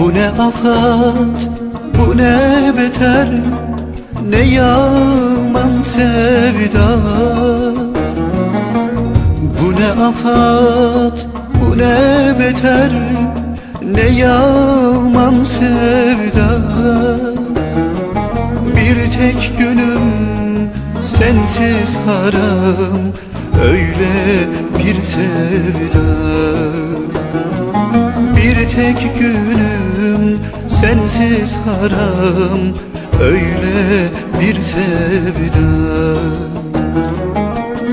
Bu ne afat, bu ne beter Ne yaman sevda. Bu ne afat, bu ne beter Ne yaman sevda. Bir tek günüm sensiz haram Öyle bir sevda tek günüm sensiz haram Öyle bir sevda.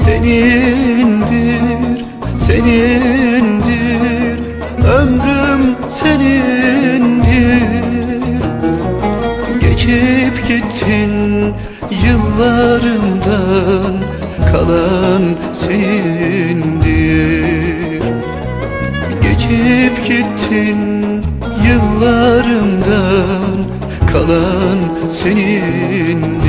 Senindir, senindir Ömrüm senindir. Geçip gittin yıllarımdan Kalan senindir Geçip gittin yıllarımdan Kalan senindir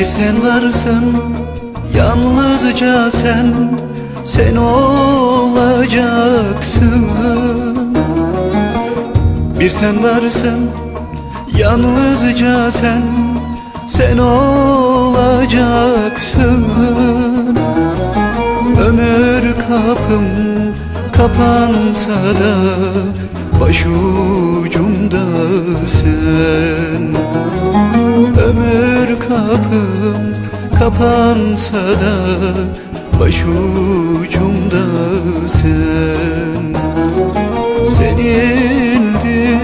Bir sen varsın yalnızca sen Sen olacaksın. Bir sen varsın yalnızca sen Sen olacaksın. Ömür kapım kapansa da Başucumdasın Ömür kapım kapansa da Başucumdasın Senindir,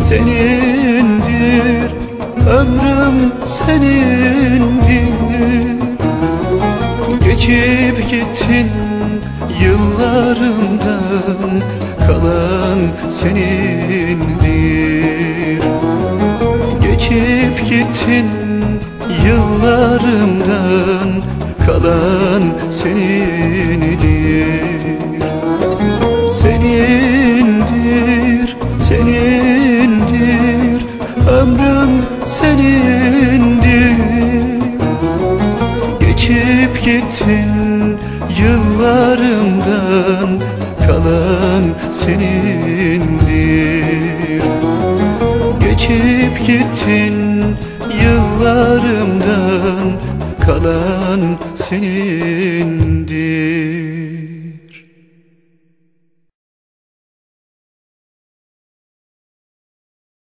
senindir Ömrüm senindir. Geçip gittin yıllarımdan. Kalan senindir. Geçip gittin yıllarımdan Kalan senindir. Senindir, senindir. Ömrüm senindir. Geçip gittin yıllarımdan Kalan senindir. Geçip gittin yıllarımdan kalan senindir.